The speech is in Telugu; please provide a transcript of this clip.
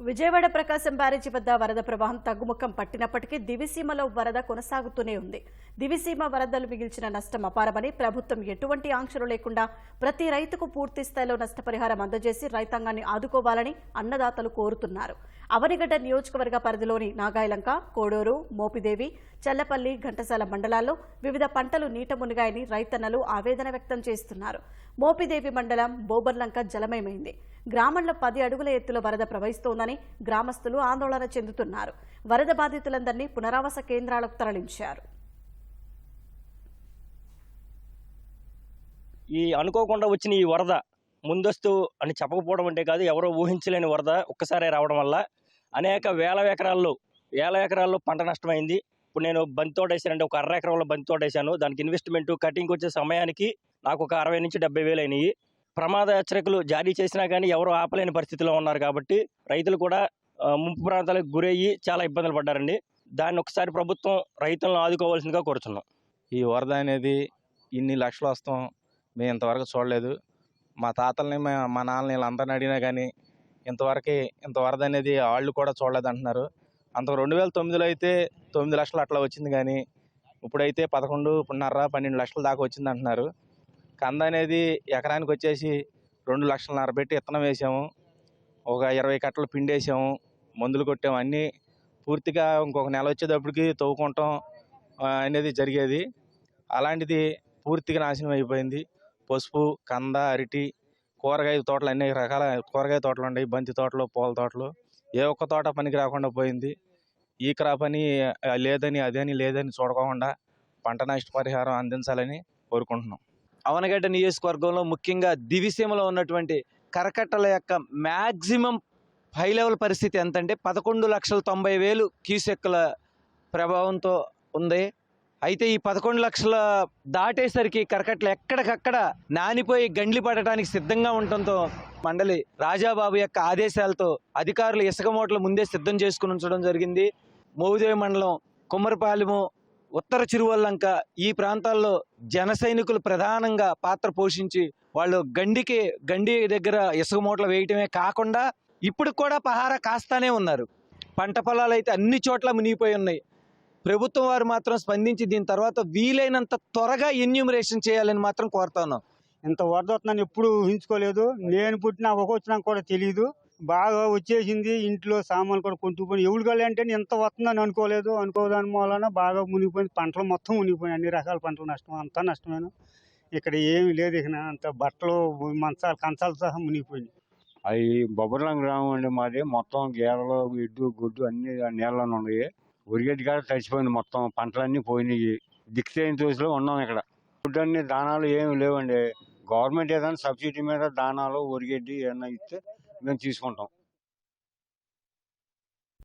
విజయవాడ ప్రకాశం బ్యారేజీ వద్ద వరద ప్రవాహం తగ్గుముఖం పట్టినప్పటికీ దివిసీమలో వరద కొనసాగుతూనే ఉంది. దివిసీమ వరదలు మిగిల్చిన నష్టం అపారమని ప్రభుత్వం ఎటువంటి ఆంక్షలు లేకుండా ప్రతి రైతుకు పూర్తి స్థాయిలో నష్టపరిహారం అందజేసి రైతాంగాన్ని ఆదుకోవాలని అన్నదాతలు కోరుతున్నారు. అవనిగడ్డ నియోజకవర్గ పరిధిలోని నాగాయలంక కోడూరు మోపిదేవి చల్లపల్లి ఘంటసాల మండలాల్లో వివిధ పంటలు నీట మునిగాయని రైతన్నలు ఆవేదన వ్యక్తం చేస్తున్నారు. మోపిదేవి మండలం బోబర్లంక జలమయమైంది. గ్రామంలో పది అడుగుల ఎత్తులో వరద ప్రవహిస్తోందని గ్రామస్తులు ఆందోళన చెందుతున్నారు. వరద బాధితులందరినీ పునరావాస కేంద్రాలకు తరలించారు. ఈ అనుకోకుండా వచ్చిన ఈ వరద ముందస్తు అని చెప్పకపోవడం అంటే కాదు ఎవరో ఊహించలేని వరద ఒక్కసారి రావడం వల్ల అనేక వేల ఎకరాల్లో వేల ఎకరాల్లో పంట నష్టమైంది. ఇప్పుడు నేను బంతి తోట వేసానంటే ఒక అర ఎకరంలో బంతి తోట వేసాను దానికి ఇన్వెస్ట్మెంట్ కటింగ్ వచ్చే సమయానికి నాకు ఒక అరవై నుంచి డెబ్బై వేలు అయినాయి. ప్రమాద హెచ్చరికలు జారీ చేసినా కానీ ఎవరు ఆపలేని పరిస్థితిలో ఉన్నారు కాబట్టి రైతులు కూడా ముంపు ప్రాంతాలకు గురయ్యి చాలా ఇబ్బందులు పడ్డారండి. దాన్ని ఒకసారి ప్రభుత్వం రైతులను ఆదుకోవాల్సిందిగా కోరుతున్నాం ఈ వరద అనేది ఇన్ని లక్షలు వస్తాం మేము ఇంతవరకు చూడలేదు. మా తాతల్ని మా మా నాన్నని వీళ్ళందరిని అడిగినా కానీ ఇంతవరకు ఇంత వరద అనేది వాళ్ళు కూడా చూడలేదు అంటున్నారు. అంత రెండు వేల తొమ్మిదిలో అయితే తొమ్మిది లక్షలు అట్లా వచ్చింది కానీ ఇప్పుడైతే పదకొండు పున్నర పన్నెండు లక్షల దాకా వచ్చింది అంటున్నారు. కంద అనేది ఎకరానికి వచ్చేసి రెండు లక్షలన్నర పెట్టి ఇత్తనం వేసాము. ఒక ఇరవై కట్టలు పిండేసాము. మందులు కొట్టాము. అన్నీ పూర్తిగా ఇంకొక నెల వచ్చేటప్పటికి తవ్వుకుంటాం అనేది జరిగేది. అలాంటిది పూర్తిగా నాశనం అయిపోయింది. పసుపు కంద అరటి కూరగాయ తోటలు అన్ని రకాల కూరగాయ తోటలు ఉన్నాయి. బంతి తోటలు పూల తోటలు. ఏ ఒక్క తోట పనికి రాకుండా పోయింది. ఈ క్రాప్ అని లేదని అదని లేదని చూడకుండా పంట నష్టపరిహారం అందించాలని కోరుకుంటున్నాం. అవనగడ్డ నియోజకవర్గంలో ముఖ్యంగా దివిసీమలో ఉన్నటువంటి కరకట్టల యొక్క మ్యాక్సిమం హై లెవెల్ పరిస్థితి ఎంతంటే పదకొండు లక్షల తొంభై వేలు క్యూసెక్కుల ప్రభావంతో ఉంది. అయితే ఈ పదకొండు లక్షల దాటేసరికి కరకట్టలు ఎక్కడికక్కడ నానిపోయి గండ్లి పడటానికి సిద్ధంగా ఉండటంతో మండలి రాజాబాబు యొక్క ఆదేశాలతో అధికారులు ఇసుక మూటలు ముందే సిద్ధం చేసుకుని ఉంచడం జరిగింది. మోదేవి మండలం కుమ్మరపాలెము ఉత్తర చిరువల్లంక ఈ ప్రాంతాల్లో జన సైనికులు ప్రధానంగా పాత్ర పోషించి వాళ్ళు గండికి గండి దగ్గర ఇసుక మూటలు వేయటమే కాకుండా ఇప్పుడు కూడా పహారా కాస్తానే ఉన్నారు. పంట పొలాలు అయితే అన్ని చోట్ల మునిగిపోయి ఉన్నాయి. ప్రభుత్వం వారు మాత్రం స్పందించి దీని తర్వాత వీలైనంత త్వరగా ఎన్యూమరేషన్ చేయాలని మాత్రం కోరుతా ఉన్నాం. ఇంత వరద వస్తుందని ఎప్పుడు ఊహించుకోలేదు. నేను పుట్టిన ఒక వచ్చినా కూడా తెలియదు బాగా వచ్చేసింది. ఇంట్లో సామాన్లు కూడా కొంటుపోయి ఎవరు కాలే అంటే ఎంత వస్తుందని అనుకోలేదు. అనుకోదాని మూలన బాగా మునిగిపోయింది. పంటలు మొత్తం మునిగిపోయినాయి. అన్ని రకాల పంటలు నష్టం అంతా నష్టమేనా? ఇక్కడ ఏమీ లేదు ఇక అంత బట్టలు మంచాలు కంచాలు సహా మునిగిపోయినాయి. అవి బొబ్బర్లం గ్రామం అండి మాది. మొత్తం గేదలు ఇడ్డు గుడ్డు అన్ని నీళ్ళలో ఉన్నాయి. ఉరిగడ్డి కాడ తడిచిపోయింది మొత్తం. పంటలన్నీ పోయినాయి. దిక్కుతేని తోసిలో ఉన్నాం ఇక్కడ. ఫుడ్ అన్ని దానాలు ఏమి లేవండి. గవర్నమెంట్ ఏదైనా సబ్సిడీ మీద దానాలు ఉరిగడ్డి ఏదైనా ఇస్తే మేము తీసుకుంటాం.